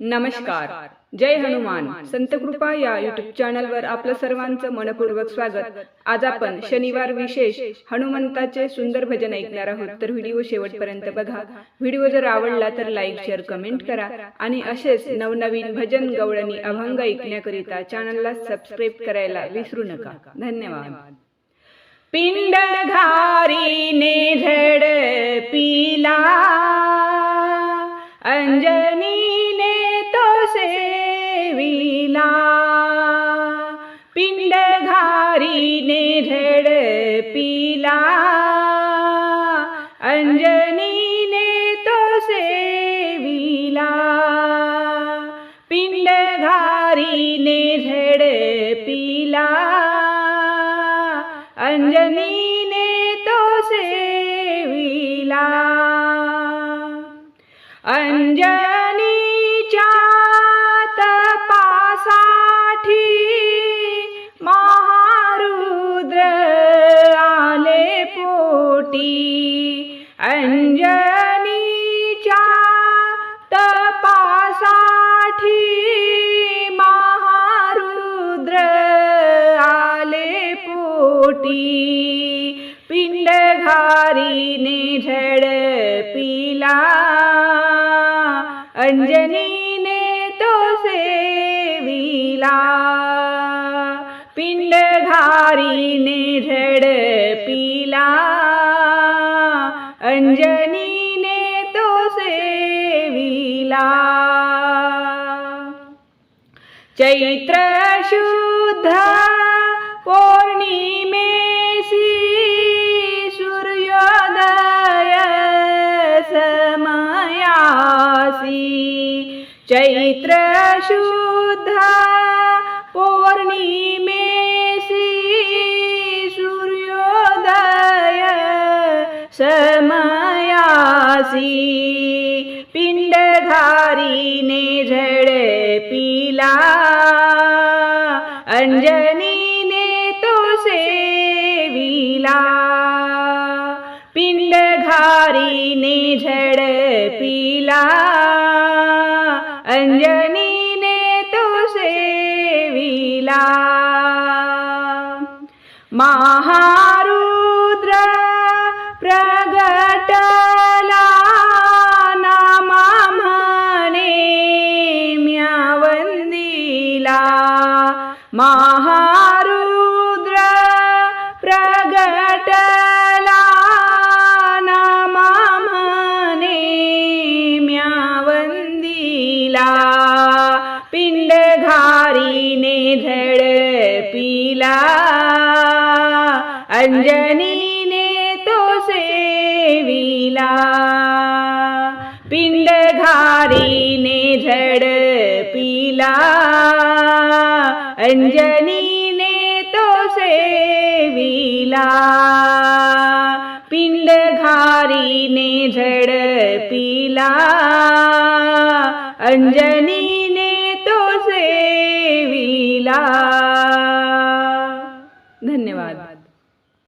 नमस्कार. जय हनुमान. संत कृपा या युट्यूब चॅनलवर आपलं सर्वांचं मनपूर्वक स्वागत. आज आपण शनिवार विशेष हनुमंताचे सुंदर भजन ऐकणार आहोत. तर व्हिडिओ शेवटपर्यंत बघा. व्हिडिओ जर आवडला तर लाईक शेअर कमेंट करा. आणि असेच नवनवीन भजन गवळणी अभंग ऐकण्याकरिता चॅनलला सबस्क्राईब करायला विसरू नका. धन्यवाद. पिंड घारीने झड पिला. सेविला पिंड घारीने झड पिला। होती. अंजनीच्या तपासाठी महारुद्र आले पोटी. पिंडघारीने झड पिला. अंजनीने तो सेविला. पिंडघारीने झड पिला. सेविला चैत्र शुद्ध पौर्णिमेसी सूर्योदय समयासी। चैत्र शुद्ध पौर्णिमेसी सूर्योदय समयासी। पिंड घारीने झड पिला अंजनीने तो सेविला पिंड घारीने झड पिला अंजनीने तो सेविला झड पिला. अंजनीने तो सेविला. पिंडघारीने झड पिला. अंजनीने तो सेविला. पिंडघारीने झड पिला. अंजनीने तो केला धन्यवाद.